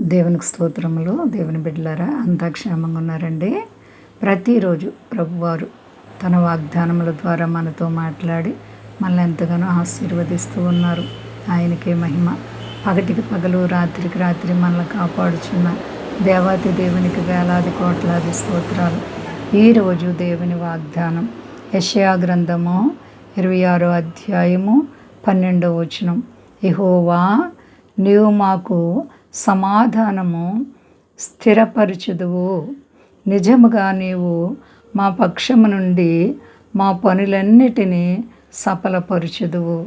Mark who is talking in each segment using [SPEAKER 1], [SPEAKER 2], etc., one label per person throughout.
[SPEAKER 1] దేవునికి స్తోత్రములు. దేవుని బిడ్డలారా అంతా క్షేమంగా ఉన్నారండి. ప్రతిరోజు ప్రభువారు తన వాగ్దానముల ద్వారా మనతో మాట్లాడి మనల్ని ఎంతగానో ఆశీర్వదిస్తూ ఉన్నారు. ఆయనకే మహిమ. పగటికి పగలు రాత్రికి రాత్రి మనల్ని కాపాడుచున్న దేవాతి దేవునికి వేలాది కోట్లాది స్తోత్రాలు. ఈరోజు దేవుని వాగ్దానం యషయా గ్రంథము ఇరవై ఆరో అధ్యాయము పన్నెండవ వచనం. ఇహోవా నీవు మాకు సమాధానము స్థిరపరచుదువు. నిజముగా నీవు మా పక్షము నుండి మా పనులన్నిటినీ సఫలపరచుదువు.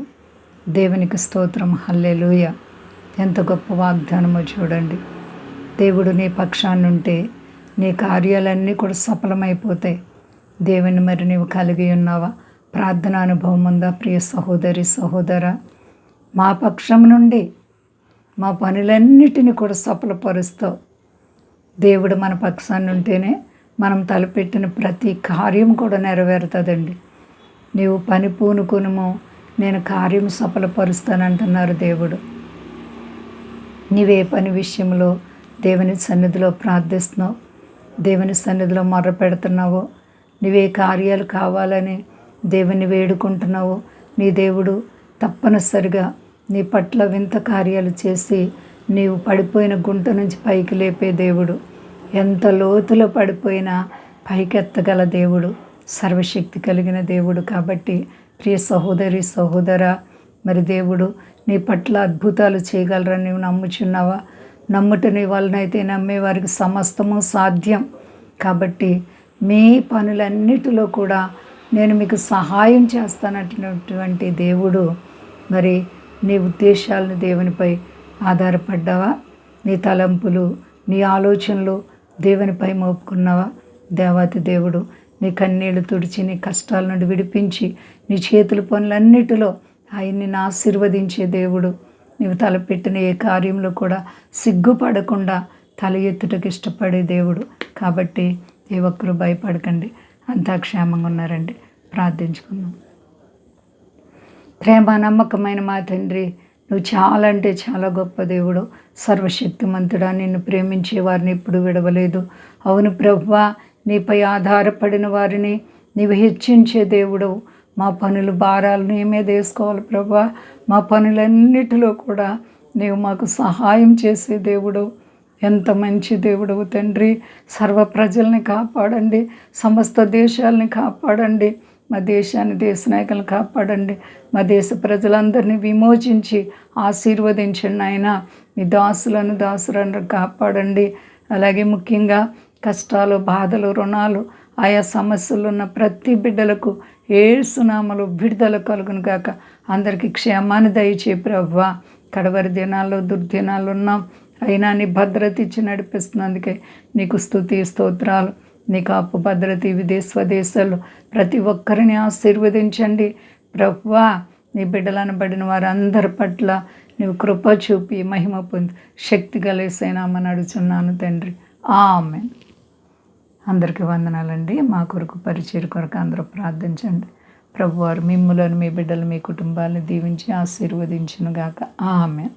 [SPEAKER 1] దేవునికి స్తోత్రం. హల్లెలూయ. ఎంత గొప్ప వాగ్దానమో చూడండి. దేవుడు నీ పక్షాన్నుంటే నీ కార్యాలన్నీ కూడా సఫలమైపోతాయి. దేవుని మరి నీవు కలిగి ఉన్నావా? ప్రార్థన అనుభవం ఉందా? ప్రియ సహోదరి సహోదర. మా పక్షం నుండి మా పనులన్నిటిని కూడా సఫలపరుస్తావు. దేవుడు మన పక్షాన్ని ఉంటేనే మనం తలపెట్టిన ప్రతి కార్యం కూడా నెరవేరుతుందండి. నీవు పని పూనుకునుము నేను కార్యం సఫలపరుస్తానంటున్నారు దేవుడు. నీవే పని విషయంలో దేవుని సన్నిధిలో ప్రార్థిస్తున్నావు. దేవుని సన్నిధిలో మొర్ర పెడుతున్నావో. నీవే కార్యాలు కావాలని దేవుని వేడుకుంటున్నావో. నీ దేవుడు తప్పనిసరిగా నీ పట్ల వింత కార్యాలు చేసి నీవు పడిపోయిన గుంట నుంచి పైకి లేపే దేవుడు. ఎంత లోతులో పడిపోయినా పైకెత్తగల దేవుడు. సర్వశక్తి కలిగిన దేవుడు కాబట్టి ప్రియ సహోదరి సహోదర మరి దేవుడు నీ పట్ల అద్భుతాలు చేయగలరని నీవు నమ్ముచున్నావా? నమ్ముట నీ వలనైతే నమ్మే వారికి సమస్తము సాధ్యం. కాబట్టి మీ పనులన్నిటిలో కూడా నేను మీకు సహాయం చేస్తానటువంటి దేవుడు. మరి నీ ఉద్దేశాలను దేవునిపై ఆధారపడ్డావా? నీ తలంపులు నీ ఆలోచనలు దేవునిపై మోపుకున్నావా? దేవాతి దేవుడు నీ కన్నీళ్ళు తుడిచి నీ కష్టాల నుండి విడిపించి నీ చేతుల పనులన్నిటిలో ఆయన్ని ఆశీర్వదించే దేవుడు. నీవు తలపెట్టిన ఏ కార్యంలో కూడా సిగ్గుపడకుండా తల ఎత్తుటకు ఇష్టపడే దేవుడు. కాబట్టి ఏ ఒక్కరు భయపడకండి. అంతా క్షేమంగా ఉన్నారండి. ప్రార్థించుకుందాం. ప్రేమ నమ్మకమైన మా తండ్రి నువ్వు చాలా అంటే చాలా గొప్ప దేవుడు. సర్వశక్తిమంతుడా నిన్ను ప్రేమించే వారిని ఎప్పుడు విడవలేదు. అవును ప్రభువా నీపై ఆధారపడిన వారిని నీవు హెచ్చించే దేవుడు. మా పనులు భారాలు మేమే తీసుకోవాలి ప్రభా మా పనులన్నిటిలో కూడా నీవు మాకు సహాయం చేసే దేవుడు. ఎంత మంచి దేవుడవు తండ్రి. సర్వ ప్రజల్ని కాపాడండి. సమస్త దేశాలని కాపాడండి. మా దేశాన్ని దేశ నాయకులను కాపాడండి. మా దేశ ప్రజలందరినీ విమోచించి ఆశీర్వదించండి ఆయన మీ దాసులను దాసులను కాపాడండి. అలాగే ముఖ్యంగా కష్టాలు బాధలు రుణాలు ఆయా సమస్యలు ఉన్న ప్రతి బిడ్డలకు ఏ సునామలు విడుదల కలుగును గాక. అందరికీ క్షేమాన్ని దయచే ప్రవ్వా కడవరి దినాల్లో దుర్దినాలు ఉన్నాం. అయినా నీ భద్రత ఇచ్చి నడిపిస్తున్నందుకే నీకు స్థుతి స్తోత్రాలు. నీ కాపు భద్రత విదే స్వదేశాలు ప్రతి ఒక్కరిని ఆశీర్వదించండి. ప్రభువా నీ బిడ్డలను పడిన వారందరి పట్ల నీవు కృప చూపి మహిమ పొంది శక్తి కలిసేనామని అడుగుతున్నాను తండ్రి. ఆమె అందరికీ వందనాలండి. మా కొరకు పరిచయం కొరకు అందరూ ప్రార్థించండి. ప్రభువారు మిమ్ములను మీ బిడ్డలు మీ కుటుంబాలను దీవించి ఆశీర్వదించును గాక ఆమె